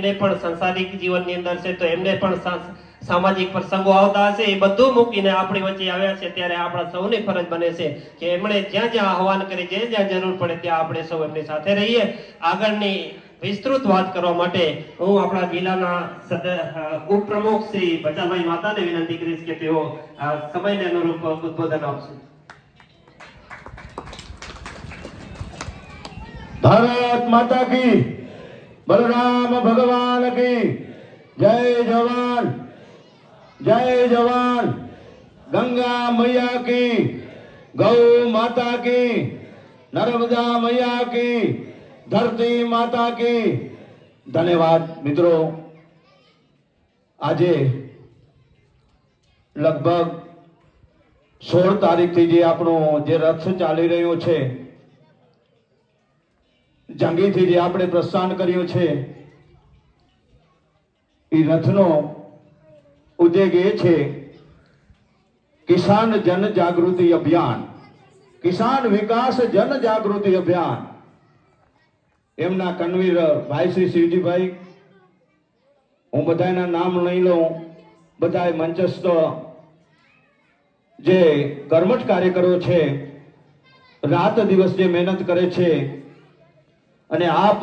એમને પણ સંસારિક જીવનની અંદર છે, તો એમને પણ સામાજિક પ્રસંગો આવતા હશે, એ બધું મૂકીને આપણી વચ્ચે આવ્યા છે, ત્યારે આપણા સૌની ફરજ બને છે કે એમણે જ્યાં જ્યાં આહવાન કરી જ્યાં જ્યાં જરૂર પડે ત્યાં આપણે સૌ એમની સાથે રહીએ. આગળની વિસ્તૃત વાત કરવા માટે હું આપણા જિલ્લાના ઉપપ્રમુખ શ્રી બચાભાઈ માતાને વિનંતી કરીશ કે તેઓ સમયને અનુરૂપ ઉદ્બોધન આપશે. ભારત માતા કી બલરામ ભગવાન કી જય જવાન જય જવાન. ગંગા મૈયા કી, ગૌ માતા કી, નર્મદા મૈયા કી, ધરતી માતા કી. ધન્યવાદ મિત્રો. આજે લગભગ સોળ તારીખથી જે આપણો જે રથ ચાલી રહ્યો છે જંગીથી જે આપણે પ્રસ્થાન કર્યું છે, એ રથનો ઉદ્દેગ એ છે, કિસાન જન જાગૃતિ અભિયાન. કિસાન વિકાસ જન જાગૃતિ અભિયાન. એમના કન્વીર ભાઈ શ્રી શિવજીભાઈ, હું બધાના નામ લઈ લઉં. બધા મંચસ્થ જે કર્મઠ કાર્યકરો છે, રાત દિવસ જે મહેનત કરે છે અને આપ